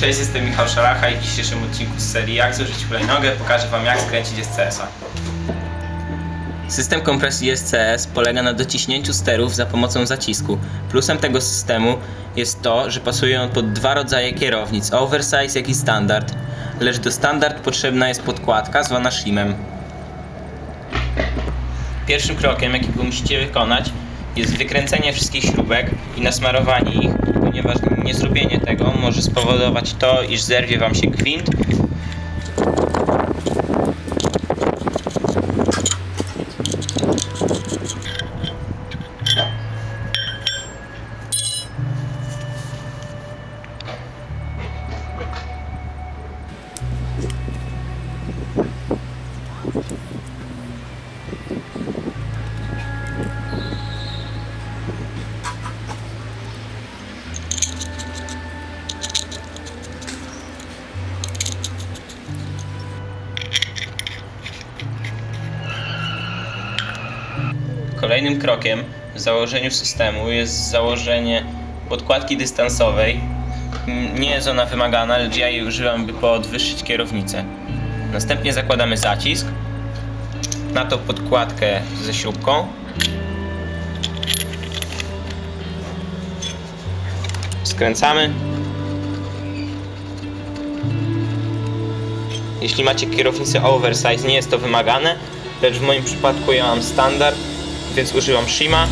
Cześć, jestem Michał Szalacha i w dzisiejszym odcinku z serii Jak zużyć hulajnogę pokażę Wam jak skręcić SCS-a. System kompresji SCS polega na dociśnięciu sterów za pomocą zacisku. Plusem tego systemu jest to, że pasuje on pod dwa rodzaje kierownic, oversize jak i standard, lecz do standard potrzebna jest podkładka zwana shimem. Pierwszym krokiem, jakiego musicie wykonać, jest wykręcenie wszystkich śrubek i nasmarowanie ich, ponieważ niezrobienie tego może spowodować to, iż zerwie Wam się gwint Kolejnym krokiem w założeniu systemu jest założenie podkładki dystansowej. Nie jest ona wymagana, lecz ja jej używam, by podwyższyć kierownicę. Następnie zakładamy zacisk, na to podkładkę ze śrubką. Skręcamy. Jeśli macie kierownicę oversize, nie jest to wymagane, lecz w moim przypadku ja mam standard, więc używam Shima.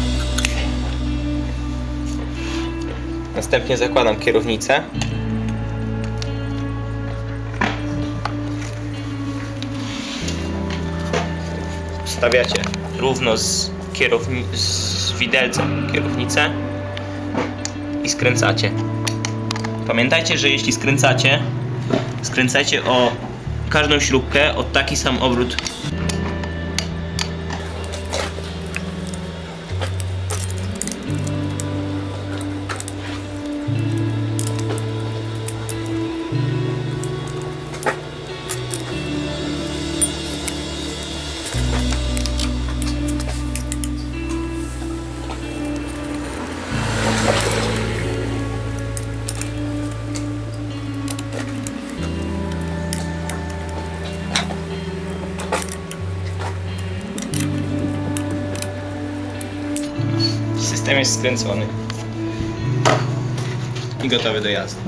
Następnie zakładam kierownicę. Wstawiacie równo z, kierowni- z widelcem kierownicę i skręcacie. Pamiętajcie, że jeśli skręcacie, skręcajcie o każdą śrubkę o taki sam obrót System jest skręcony. I gotowy do jazdy.